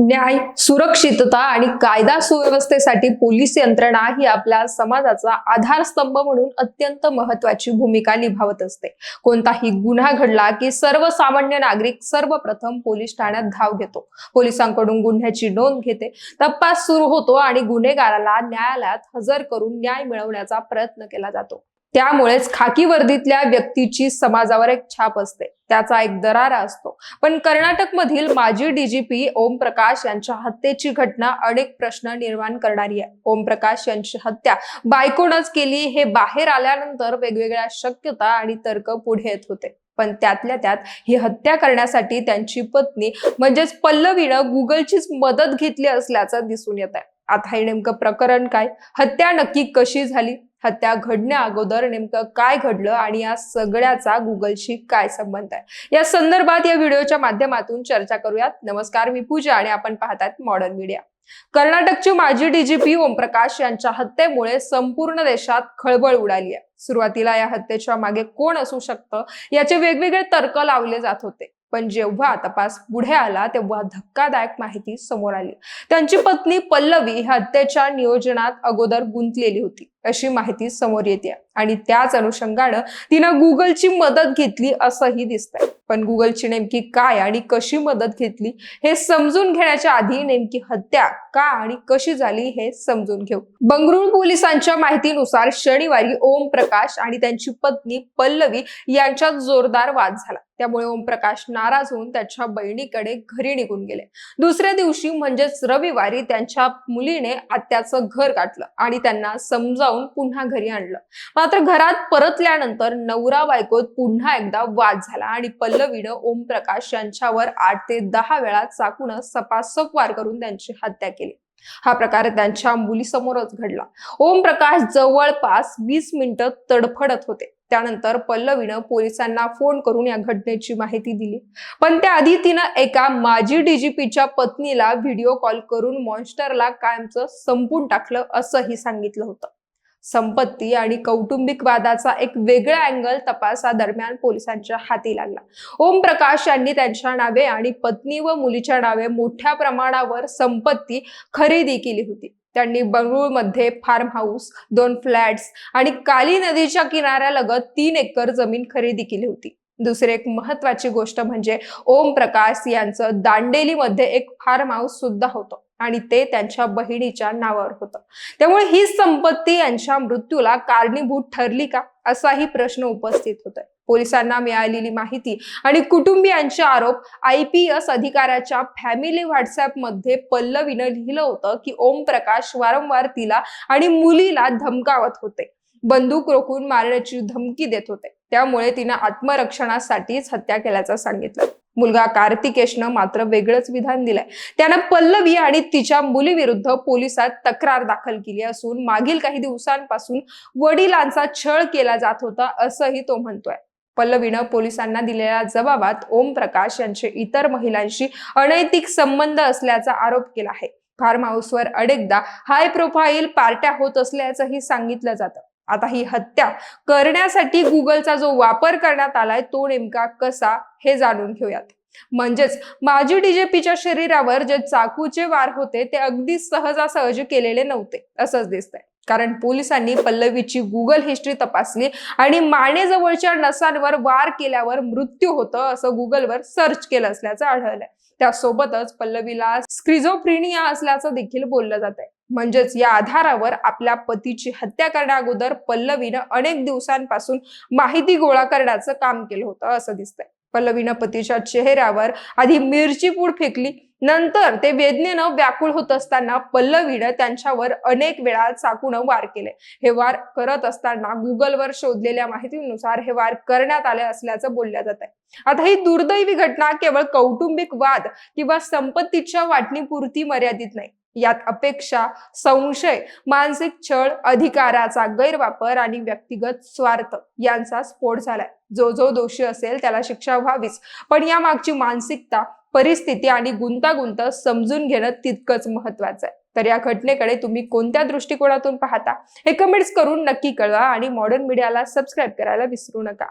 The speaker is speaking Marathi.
न्याय सुरक्षितता आणि कायदा सुव्यवस्थेसाठी पोलीस यंत्रणा ही आपल्या समाजाचा आधारस्तंभ म्हणून अत्यंत महत्वाची भूमिका निभावत असते. कोणताही गुन्हा घडला की सर्वसामान्य नागरिक सर्वप्रथम पोलीस ठाण्यात धाव घेतो. पोलिसांकडून गुन्ह्याची नोंद घेते तपास सुरू होतो आणि गुन्हेगाराला न्यायालयात हजर करून न्याय मिळवण्याचा प्रयत्न केला जातो. त्यामुळेच खाकी वर्दीतल्या व्यक्तीची समाजावर एक छाप असते. त्याचा एक दरारा असतो. पण कर्नाटकमधील माजी डीजीपी ओम प्रकाश यांच्या हत्येची घटना अनेक प्रश्न निर्माण करणारी आहे. ओम प्रकाश यांची हत्या बायकोनच केली. हे बाहेर आल्यानंतर वेगवेगळ्या शक्यता आणि तर्क पुढे येत होते. पण त्यातल्या त्यात ही हत्या करण्यासाठी त्यांची पत्नी म्हणजेच पल्लवीनं गुगलचीच मदत घेतली असल्याचं दिसून येत आहे आता हे नेमकं प्रकरण काय? हत्या नक्की कशी झाली? हत्या घडण्या अगोदर नेमकं काय घडलं आणि या सगळ्याचा गुगलशी काय संबंध आहे? या संदर्भात या व्हिडिओच्या माध्यमातून चर्चा करूयात. नमस्कार मी पूजा आणि आपण पाहतात मॉडर्न मीडिया कर्नाटकचे माजी डीजीपी ओमप्रकाश यांच्या हत्येमुळे संपूर्ण देशात खळबळ उडाली आहे. सुरुवातीला या हत्येच्या मागे कोण असू शकतं याचे वेगवेगळे तर्क लावले जात होते. पण जेव्हा तपास पुढे आला तेव्हा धक्कादायक माहिती समोर आली. त्यांची पत्नी पल्लवी ही हत्येच्या नियोजनात अगोदर गुंतलेली होती अशी माहिती समोर येते. आणि त्याच अनुषंगानं तिनं गुगलची मदत घेतली असंही दिसतंय. पण गुगलची नेमकी काय आणि कशी मदत घेतली हे समजून घेण्याच्या आधी नेमकी हत्या का आणि कशी झाली हे समजून घेऊ. बंगळुरू पोलिसांच्या माहितीनुसार शनिवारी ओम प्रकाश आणि त्यांची पत्नी पल्लवी यांच्यात जोरदार वाद झाला. त्यामुळे ओमप्रकाश नाराज होऊन त्याच्या बहिणीकडे घरी निघून गेले. दुसऱ्या दिवशी म्हणजेच रविवारी त्यांच्या मुलीने आत्याचं घर गाठलं आणि त्यांना समजावून पुन्हा घरी आणलं. मात्र घरात परतल्यानंतर नवरा बायकोत पुन्हा एकदा वाद झाला आणि पल्लवीनं ओमप्रकाश यांच्यावर आठ ते दहा वेळा चाकून सपासप वार करून त्यांची हत्या केली. हा प्रकार त्यांच्या मुलीसमोरच घडला. ओम प्रकाश जवळपास वीस मिनिटं तडफडत होते. त्यानंतर पल्लवीनं पोलिसांना फोन करून या घटनेची माहिती दिली. पण त्याआधी तिनं एका माजी डीजीपीच्या पत्नीला व्हिडिओ कॉल करून मॉन्स्टरला कायमचं संपून टाकलं असंही सांगितलं होतं. संपत्ती आणि कौटुंबिक वादाचा एक वेगळा अँगल तपासादरम्यान पोलिसांच्या हाती लागला. ओम प्रकाश यांनी त्यांच्या नावे आणि पत्नी व मुलीच्या नावे मोठ्या प्रमाणावर संपत्ती खरेदी केली होती. त्यांनी बंगळुरूमध्ये फार्म हाऊस दोन फ्लॅट्स आणि काली नदीच्या किनाऱ्यालगत तीन एकर जमीन खरेदी केली होती. दुसरी एक महत्वाची गोष्ट म्हणजे ओम प्रकाश यांचं दांडेलीमध्ये एक फार्म हाऊस सुद्धा होतं आणि ते त्यांच्या बहिणीच्या नावावर होतं. त्यामुळे ही संपत्ती यांच्या मृत्यूला कारणीभूत ठरली का? असाही प्रश्न उपस्थित होतोय. पोलिसांना मिळालेली माहिती आणि कुटुंबियांचे आरोप आय पी एस अधिकाऱ्याच्या फॅमिली व्हॉट्सअपमध्ये पल्लवीनं लिहिलं होतं की ओम प्रकाश वारंवार तिला आणि मुलीला धमकावत होते. बंदूक रोखून मारण्याची धमकी देत होते. त्यामुळे तिनं आत्मरक्षणासाठीच हत्या केल्याचं सांगितलं. मुलगा कार्तिकेशनं मात्र वेगळंच विधान दिलंय. त्यानं पल्लवी आणि तिच्या मुलीविरुद्ध पोलिसात तक्रार दाखल केली असून मागील काही दिवसांपासून वडिलांचा छळ केला जात होता असंही तो म्हणतोय. पल्लवीनं पोलिसांना दिलेल्या जबाबात ओम प्रकाश यांचे इतर महिलांशी अनैतिक संबंध असल्याचा आरोप केला आहे. फार्म हाऊसवर अनेकदा हाय प्रोफाईल पार्ट्या होत असल्याचंही सांगितलं जातं. आता ही हत्या करण्यासाठी गुगलचा जो वापर करण्यात आलाय तो नेमका कसा हे जाणून घेऊयात. म्हणजेच माजी डीजेपीच्या शरीरावर जे चाकूचे वार होते ते अगदी सहजासहजी केलेले नव्हते असंच दिसतंय. कारण पोलिसांनी पल्लवीची गुगल हिस्ट्री तपासली आणि मानेजवळच्या नसांवर वार केल्यावर मृत्यू होतं असं गुगलवर सर्च केलं असल्याचं आढळलंय. त्यासोबतच पल्लवीला स्क्रिझोप्रिनिया असल्याचं देखील बोललं जात आहे म्हणजेच या आधारावर आपल्या पतीची हत्या करण्या अगोदर पल्लवीनं अनेक दिवसांपासून माहिती गोळा करण्याचं काम केलं होतं असं दिसतंय. पल्लवीनं पतीच्या चेहऱ्यावर आधी मिरची पूड फेकली नंतर ते वेदनेनं व्याकुळ होत असताना पल्लवीनं त्यांच्यावर अनेक वेळा चाकून वार केले. हे वार करत असताना गुगलवर शोधलेल्या माहितीनुसार हे वार करण्यात आले असल्याचं बोलल्या जात आहे आता ही दुर्दैवी घटना केवळ कौटुंबिक वाद किंवा संपत्तीच्या वाटणीपुरती मर्यादित नाही. यात अपेक्षा संशय मानसिक छळ अधिकाराचा गैरवापर आणि व्यक्तिगत स्वार्थ यांचा स्फोट झालाय. जो जो दोषी असेल त्याला शिक्षा व्हावीच. पण या मागची मानसिकता परिस्थिती आणि गुंतागुंत समजून घेणं तितकंच महत्वाचं आहे. तर या घटनेकडे तुम्ही कोणत्या दृष्टिकोनातून पाहता? हे कमेंट्स करून नक्की कळवा आणि मॉडर्न मीडियाला सबस्क्राईब करायला विसरू नका.